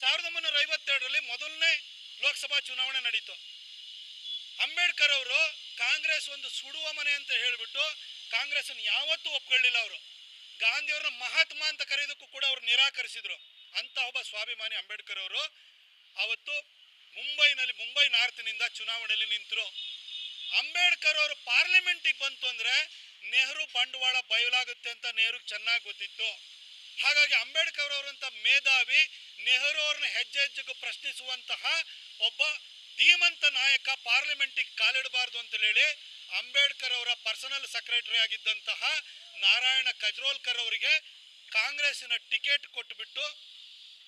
ಸಾವಿರದ ಒಂಬೈನೂರ ಐವತ್ತೆರಡರಲ್ಲಿ ಮೊದಲನೇ ಲೋಕಸಭಾ ಚುನಾವಣೆ ನಡೀತು. ಅಂಬೇಡ್ಕರ್ ಅವರು ಕಾಂಗ್ರೆಸ್ ಒಂದು ಸುಡುವ ಮನೆ ಅಂತ ಹೇಳಿಬಿಟ್ಟು ಕಾಂಗ್ರೆಸ್ ಯಾವತ್ತೂ ಒಪ್ಕೊಳ್ಳಿಲ್ಲ ಅವರು. ಗಾಂಧಿಯವ್ರನ್ನ ಮಹಾತ್ಮ ಅಂತ ಕರೆಯೋದಕ್ಕೂ ಕೂಡ ಅವರು ನಿರಾಕರಿಸಿದ್ರು. ಅಂತ ಒಬ್ಬ ಸ್ವಾಭಿಮಾನಿ ಅಂಬೇಡ್ಕರ್ ಅವರು ಅವತ್ತು ಮುಂಬೈನಲ್ಲಿ, ಮುಂಬೈ ನಾರ್ತ್ನಿಂದ ಚುನಾವಣೆಯಲ್ಲಿ ನಿಂತರು. ಅಂಬೇಡ್ಕರ್ ಅವರು ಪಾರ್ಲಿಮೆಂಟಿಗೆ ಬಂತು ಅಂದ್ರೆ ನೆಹರು ಬಂಡವಾಳ ಬಯಲಾಗುತ್ತೆ ಅಂತ ನೆಹರು ಚೆನ್ನಾಗಿ ಗೊತ್ತಿತ್ತು. ಹಾಗಾಗಿ ಅಂಬೇಡ್ಕರ್ ಅವರಂತ ಮೇಧಾವಿ ನೆಹರು ಅವ್ರನ್ನ ಹೆಜ್ಜೆ ಹೆಜ್ಜೆಗೂ ಪ್ರಶ್ನಿಸುವಂತಹ ಒಬ್ಬ ಧೀಮಂತ ನಾಯಕ ಪಾರ್ಲಿಮೆಂಟಿಗೆ ಕಾಲಿಡಬಾರ್ದು ಅಂತ ಹೇಳಿ ಅಂಬೇಡ್ಕರ್ ಅವರ ಪರ್ಸನಲ್ ಸೆಕ್ರೆಟರಿ ಆಗಿದ್ದಂತಹ ನಾರಾಯಣ ಕಜ್ರೋಲ್ಕರ್ ಅವರಿಗೆ ಕಾಂಗ್ರೆಸ್ಸಿನ ಟಿಕೆಟ್ ಕೊಟ್ಟುಬಿಟ್ಟು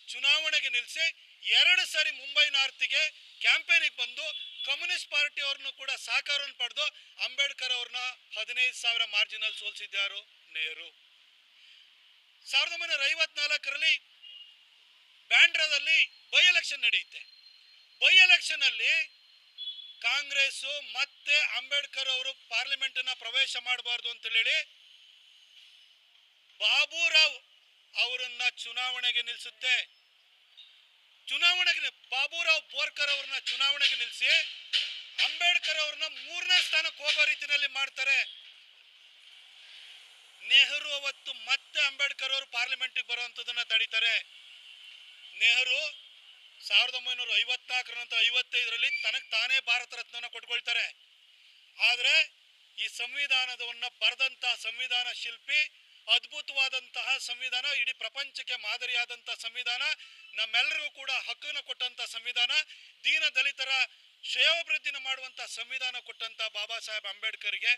ಚುನಾವಣೆಗೆ ನಿಲ್ಲಿಸಿ ಎರಡು ಸಾರಿ ಮುಂಬೈ ನಾರ್ತಿಗೆ ಕ್ಯಾಂಪೇನಿಗೆ ಬಂದು ಕಮ್ಯುನಿಸ್ಟ್ ಪಾರ್ಟಿ ಅವ್ರನ್ನು ಕೂಡ ಸಹಕಾರವನ್ನು ಪಡೆದು ಅಂಬೇಡ್ಕರ್ ಅವ್ರನ್ನ ಹದಿನೈದು ಸಾವಿರ ಮಾರ್ಜಿನಲ್ಲಿ ಸೋಲ್ಸಿದ್ದಾರು ನೆಹರು. ಸಾವಿರದ ಒಂಬೈನೂರ ಐವತ್ನಾಲ್ಕರಲ್ಲಿ ಬ್ಯಾಂಡ್ರಾದಲ್ಲಿ ಬೈ ಎಲೆಕ್ಷನ್ ನಡೆಯುತ್ತೆ. ಬೈ ಎಲೆಕ್ಷನಲ್ಲಿ ಅಲ್ಲಿ ಕಾಂಗ್ರೆಸ್ ಮತ್ತೆ ಅಂಬೇಡ್ಕರ್ ಅವರು ಪಾರ್ಲಿಮೆಂಟ್ನ ಪ್ರವೇಶ ಮಾಡಬಾರ್ದು ಅಂತ ಹೇಳಿ ಬಾಬುರಾವ್ ಅವರನ್ನ ಚುನಾವಣೆಗೆ ನಿಲ್ಲಿಸುತ್ತೆ ಚುನಾವಣೆಗೆ ಬಾಬುರಾವ್ ಬೋರ್ಕರ್ ಅವ್ರನ್ನ ಚುನಾವಣೆಗೆ ನಿಲ್ಲಿಸಿ ಅಂಬೇಡ್ಕರ್ ಅವ್ರನ್ನ ಮೂರನೇ ಸ್ಥಾನಕ್ಕೆ ಹೋಗೋ ರೀತಿಯಲ್ಲಿ ಮಾಡ್ತಾರೆ. ನೆಹರು ಅವತ್ತು ಮತ್ತೆ ಅಂಬೇಡ್ಕರ್ ಅವರು ಪಾರ್ಲಿಮೆಂಟ್ಗೆ ಬರುವಂಥದ್ದನ್ನ ತಡೀತಾರೆ. ನೆಹರು ಸಾವಿರದ ಒಂಬೈನೂರ ಐವತ್ನಾಲ್ಕರ ನಂತರ ಐವತ್ತೈದರಲ್ಲಿ ತನಗೆ ತಾನೇ ಭಾರತ ರತ್ನನ ಕೊಟ್ಕೊಳ್ತಾರೆ. ಆದರೆ ಈ ಸಂವಿಧಾನದವನ್ನ ಬರೆದಂತಹ ಸಂವಿಧಾನ ಶಿಲ್ಪಿ, ಅದ್ಭುತವಾದಂತಹ ಸಂವಿಧಾನ, ಇಡೀ ಪ್ರಪಂಚಕ್ಕೆ ಮಾದರಿಯಾದಂತಹ ಸಂವಿಧಾನ ನಮ್ಮೆಲ್ಲರಿಗೂ ಕೂಡ ಹಕ್ಕನ್ನು ಕೊಟ್ಟಂತ ಸಂವಿಧಾನ, ದೀನ ದಲಿತರ ಶ್ರೇಯೋಭಿವೃದ್ಧಿನ ಮಾಡುವಂತ ಸಂವಿಧಾನ ಕೊಟ್ಟಂತ ಬಾಬಾ ಸಾಹೇಬ್ ಅಂಬೇಡ್ಕರ್ಗೆ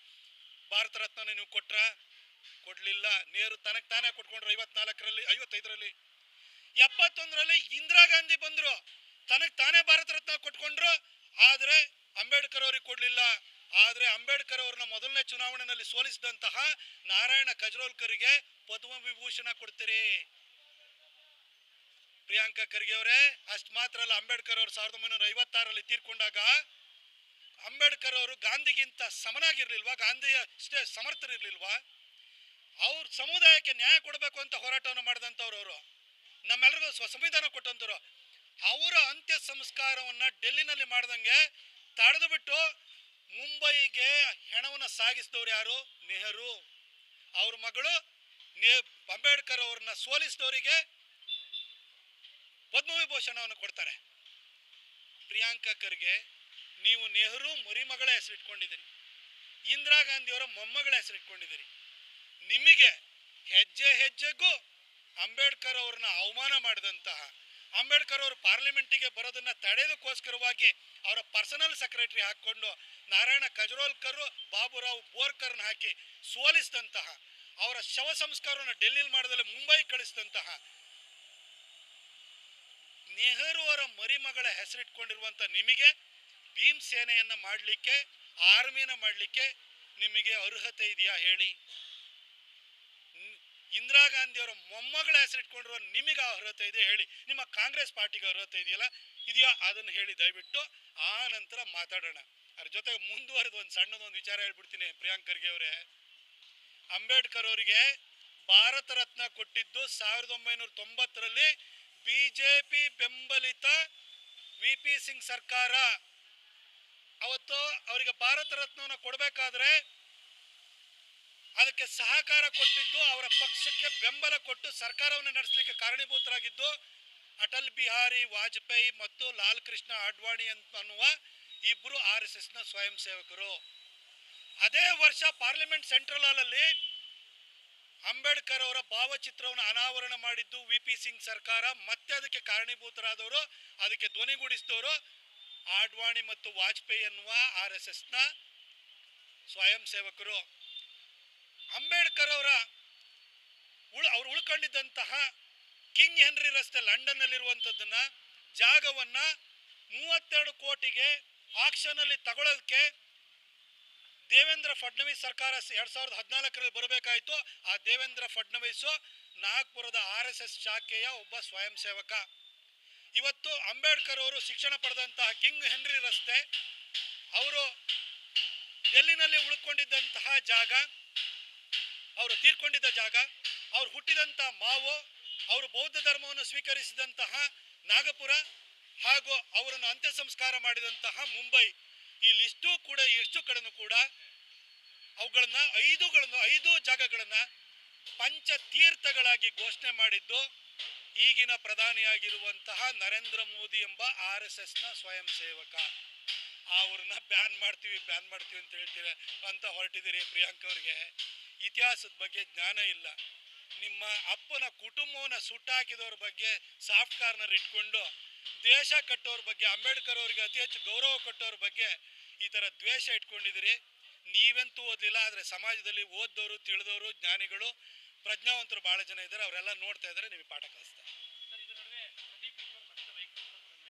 ಭಾರತ ರತ್ನ ನೀವು ಕೊಟ್ರ? ಕೊಡ್ಲಿಲ್ಲ. ನೇರು ತನಗೆ ತಾನೇ ಕೊಟ್ಕೊಂಡ್ರು ಐವತ್ನಾಲ್ಕರಲ್ಲಿ, ಐವತ್ತೈದರಲ್ಲಿ. ಎಪ್ಪತ್ತೊಂದರಲ್ಲಿ ಇಂದಿರಾ ಗಾಂಧಿ ಬಂದರು. ತನಗೆ ತಾನೇ ಭಾರತ ರತ್ನ ಕೊಟ್ಕೊಂಡ್ರು. ಆದರೆ ಅಂಬೇಡ್ಕರ್ ಅವ್ರಿಗೆ ಕೊಡಲಿಲ್ಲ. ಆದರೆ ಅಂಬೇಡ್ಕರ್ ಅವ್ರನ್ನ ಮೊದಲನೇ ಚುನಾವಣೆಯಲ್ಲಿ ಸೋಲಿಸಿದಂತಹ ನಾರಾಯಣ ಕಜ್ರೋಲ್ಕರ್ಗೆ ಪದ್ಮ ವಿಭೂಷಣ ಕೊಡ್ತೀರಿ. ಪ್ರಿಯಾಂಕಾ ಖರ್ಗೆ ಅವರೇ, ಅಷ್ಟು ಮಾತ್ರ ಅಲ್ಲ, ಅಂಬೇಡ್ಕರ್ ಅವರು ಸಾವಿರದ ಒಂಬೈನೂರ ಐವತ್ತಾರಲ್ಲಿ ತೀರ್ಕೊಂಡಾಗ ಅಂಬೇಡ್ಕರ್ ಅವರು ಗಾಂಧಿಗಿಂತ ಸಮನಾಗಿರ್ಲಿಲ್ವಾ? ಗಾಂಧಿ ಅಷ್ಟೇ ಸಮರ್ಥರಿರ್ಲಿಲ್ವಾ? ಅವ್ರ ಸಮುದಾಯಕ್ಕೆ ನ್ಯಾಯ ಕೊಡಬೇಕು ಅಂತ ಹೋರಾಟವನ್ನು ಮಾಡಿದಂಥವ್ರು ಅವರು. ನಮ್ಮೆಲ್ಲರಿಗೂ ಸ್ವಸಂವಿಧಾನ ಕೊಟ್ಟಂತರು ಅವರ ಅಂತ್ಯ ಸಂಸ್ಕಾರವನ್ನ ಡೆಲ್ಲಿನಲ್ಲಿ ಮಾಡ್ದಂಗೆ ತಡೆದು ಬಿಟ್ಟು ಮುಂಬೈಗೆ ಹೆಣವನ್ನ ಸಾಗಿಸಿದವ್ರು ಯಾರು? ನೆಹರು. ಅವ್ರ ಮಗಳು ಅಂಬೇಡ್ಕರ್ ಅವ್ರನ್ನ ಸೋಲಿಸಿದವರಿಗೆ ಪದ್ಮವಿಭೂಷಣವನ್ನು ಕೊಡ್ತಾರೆ. ಪ್ರಿಯಾಂಕಾ ಖರ್ಗೆ, ನೀವು ನೆಹರು ಮರಿಮಗಳ ಹೆಸರಿಟ್ಕೊಂಡಿದ್ದೀರಿ ಇಂದಿರಾ ಗಾಂಧಿಯವರ ಮೊಮ್ಮಗಳ ಹೆಸರಿಟ್ಕೊಂಡಿದ್ದೀರಿ ನಿಮಗೆ ಹೆಜ್ಜೆ ಹೆಜ್ಜೆಗೂ ಅಂಬೇಡ್ಕರ್ ಅವ್ರನ್ನ ಅವಮಾನ ಮಾಡಿದಂತಹ, ಅಂಬೇಡ್ಕರ್ ಅವರು ಪಾರ್ಲಿಮೆಂಟಿಗೆ ಬರೋದನ್ನ ತಡೆಯೋದಕ್ಕೋಸ್ಕರವಾಗಿ ಅವರ ಪರ್ಸನಲ್ ಸೆಕ್ರೆಟರಿ ಹಾಕೊಂಡು ನಾರಾಯಣ ಕಜ್ರೋಲ್ಕರ್, ಬಾಬುರಾವ್ ಬೋರ್ಕರ್ನ ಹಾಕಿ ಸೋಲಿಸಿದಂತಹ, ಅವರ ಶವ ಸಂಸ್ಕಾರವನ್ನು ಡೆಲ್ಲಿಲಿ ಮಾಡದಲ್ಲಿ ಮುಂಬೈ ಕಳಿಸಿದಂತಹ, ನೆಹರು ಅವರ ಮರಿಮಗಳ ಹೆಸರಿಟ್ಕೊಂಡಿರುವಂತ ನಿಮಗೆ ಭೀಮ್ ಸೇನೆಯನ್ನ ಮಾಡಲಿಕ್ಕೆ, ಆರ್ಮಿನ ಮಾಡಲಿಕ್ಕೆ ನಿಮಗೆ ಅರ್ಹತೆ ಇದೆಯಾ ಹೇಳಿ. ಇಂದಿರಾ ಗಾಂಧಿ ಅವರ ಮೊಮ್ಮಗಳ ಹೆಸರಿಟ್ಕೊಂಡಿರುವ ನಿಮಗೆ ಆ ಅರ್ಹತೆ ಇದೆ ಹೇಳಿ. ನಿಮ್ಮ ಕಾಂಗ್ರೆಸ್ ಪಾರ್ಟಿಗೆ ಅರ್ಹತೆ ಇದೆಯಲ್ಲ? ಇದೆಯಾ? ಅದನ್ನು ಹೇಳಿ, ದಯವಿಟ್ಟು ಆ ನಂತರ ಮಾತಾಡೋಣ. ಅದ್ರ ಜೊತೆಗೆ ಮುಂದುವರೆದು ಒಂದು ಸಣ್ಣದೊಂದು ವಿಚಾರ ಹೇಳ್ಬಿಡ್ತೀನಿ ಪ್ರಿಯಾಂಕ್ ಖರ್ಗೆ ಅವರೇ. ಅಂಬೇಡ್ಕರ್ ಅವರಿಗೆ ಭಾರತ ರತ್ನ ಕೊಟ್ಟಿದ್ದು ಸಾವಿರದ ಒಂಬೈನೂರ ತೊಂಬತ್ತರಲ್ಲಿ ಬಿಜೆಪಿ ಬೆಂಬಲಿತ ವಿ ಪಿ ಸಿಂಗ್ ಸರ್ಕಾರ. ಅವತ್ತು ಅವರಿಗೆ ಭಾರತ ರತ್ನವನ್ನು ಕೊಡಬೇಕಾದ್ರೆ ಅದಕ್ಕೆ ಸಹಕಾರ ಕೊಟ್ಟಿದ್ದು, ಅವರ ಪಕ್ಷಕ್ಕೆ ಬೆಂಬಲ ಕೊಟ್ಟು ಸರ್ಕಾರವನ್ನು ನಡೆಸಲಿಕ್ಕೆ ಕಾರಣೀಭೂತರಾಗಿದ್ದು, ಅಟಲ್ ಬಿಹಾರಿ ವಾಜಪೇಯಿ ಮತ್ತು ಲಾಲ್ ಕೃಷ್ಣ ಅಡ್ವಾಣಿ ಅಂತ ಅನ್ನುವ ಇಬ್ಬರು ಆರ್ ಎಸ್ ಎಸ್ನ ಸ್ವಯಂ ಸೇವಕರು. ಅದೇ ವರ್ಷ ಪಾರ್ಲಿಮೆಂಟ್ ಸೆಂಟ್ರಲ್ ಹಾಲಲ್ಲಿ ಅಂಬೇಡ್ಕರ್ ಅವರ ಭಾವಚಿತ್ರವನ್ನು ಅನಾವರಣ ಮಾಡಿದ್ದು ವಿ ಪಿ ಸಿಂಗ್ ಸರ್ಕಾರ. ಮತ್ತೆ ಅದಕ್ಕೆ ಕಾರಣೀಭೂತರಾದವರು, ಅದಕ್ಕೆ ಧ್ವನಿಗೂಡಿಸಿದವರು ಆಡ್ವಾಣಿ ಮತ್ತು ವಾಜಪೇಯಿ ಅನ್ನುವ ಆರ್ ಎಸ್ ಎಸ್ನ ಸ್ವಯಂ ಸೇವಕರು. ಅಂಬೇಡ್ಕರ್ ಅವರ ಉಳ್, ಅವ್ರು ಉಳ್ಕೊಂಡಿದ್ದಂತಹ ಕಿಂಗ್ ಹೆನ್ರಿ ರಸ್ತೆ ಲಂಡನ್ನಲ್ಲಿರುವಂಥದ್ದನ್ನು, ಜಾಗವನ್ನ ಮೂವತ್ತೆರಡು ಕೋಟಿಗೆ ಆಕ್ಷನಲ್ಲಿ ತಗೊಳ್ಳೋದಕ್ಕೆ ದೇವೇಂದ್ರ ಫಡ್ನವೀಸ್ ಸರ್ಕಾರ ಎರಡು ಸಾವಿರದ ಹದಿನಾಲ್ಕರಲ್ಲಿ ಬರಬೇಕಾಯಿತು. ಆ ದೇವೇಂದ್ರ ಫಡ್ನವೀಸು ನಾಗ್ಪುರದ ಆರ್ ಎಸ್ ಎಸ್ ಶಾಖೆಯ ಒಬ್ಬ ಸ್ವಯಂ ಸೇವಕ. ಇವತ್ತು ಅಂಬೇಡ್ಕರ್ ಅವರು ಶಿಕ್ಷಣ ಪಡೆದಂತಹ ಕಿಂಗ್ ಹೆನ್ರಿ ರಸ್ತೆ, ಅವರು ಡೆಲ್ಲಿನಲ್ಲಿ ಉಳ್ಕೊಂಡಿದ್ದಂತಹ ಜಾಗ ಅವರು ತೀರ್ಕೊಂಡಿದ್ದ ಜಾಗ, ಅವ್ರು ಹುಟ್ಟಿದಂಥ ಮಾವು, ಅವರು ಬೌದ್ಧ ಧರ್ಮವನ್ನು ಸ್ವೀಕರಿಸಿದಂತಹ ನಾಗಪುರ ಹಾಗೂ ಅವರನ್ನು ಅಂತ್ಯ ಸಂಸ್ಕಾರ ಮಾಡಿದಂತಹ ಮುಂಬೈ. ಈ ಲಿಸ್ಟು ಕೂಡ ಎಷ್ಟು ಕಡೆನೂ ಕೂಡ ಅವುಗಳನ್ನ ಐದುಗಳನ್ನು, ಐದು ಪಂಚ ತೀರ್ಥಗಳಾಗಿ ಘೋಷಣೆ ಮಾಡಿದ್ದು ಈಗಿನ ಪ್ರಧಾನಿಯಾಗಿರುವಂತಹ ನರೇಂದ್ರ ಮೋದಿ ಎಂಬ ಆರ್ ಎಸ್ ಎಸ್ನ ಸ್ವಯಂ ಸೇವಕ. ಅವ್ರನ್ನ ಬ್ಯಾನ್ ಮಾಡ್ತೀವಿ ಬ್ಯಾನ್ ಮಾಡ್ತೀವಿ ಅಂತ ಹೇಳ್ತೀವಿ ಅಂತ ಹೊರಟಿದ್ದೀರಿ ಪ್ರಿಯಾಂಕ್ ಅವ್ರಿಗೆ. ಇತಿಹಾಸದ ಬಗ್ಗೆ ಜ್ಞಾನ ಇಲ್ಲ. ನಿಮ್ಮ ಅಪ್ಪನ ಕುಟುಂಬವನ್ನು ಸುಟ್ಟಾಕಿದವ್ರ ಬಗ್ಗೆ ಸಾಫ್ಟ್ ಕಾರ್ನರ್ ಇಟ್ಕೊಂಡು ದೇಶ ಕಟ್ಟೋರ ಬಗ್ಗೆ, ಅಂಬೇಡ್ಕರ್ ಅವ್ರಿಗೆ ಅತಿ ಹೆಚ್ಚು ಗೌರವ ಕಟ್ಟೋರ ಬಗ್ಗೆ ಈ ಥರ ದ್ವೇಷ ಇಟ್ಕೊಂಡಿದ್ದೀರಿ. ನೀವೆಂತೂ ಓದಲಿಲ್ಲ, ಆದರೆ ಸಮಾಜದಲ್ಲಿ ಓದ್ದವರು, ತಿಳಿದವರು, ಜ್ಞಾನಿಗಳು, ಪ್ರಜ್ಞಾವಂತರು ಭಾಳ ಜನ ಇದ್ದಾರೆ. ಅವರೆಲ್ಲ ನೋಡ್ತಾ ಇದ್ದಾರೆ, ನಿಮಗೆ ಪಾಠ ಕಲಿಸ್ತಾರೆ.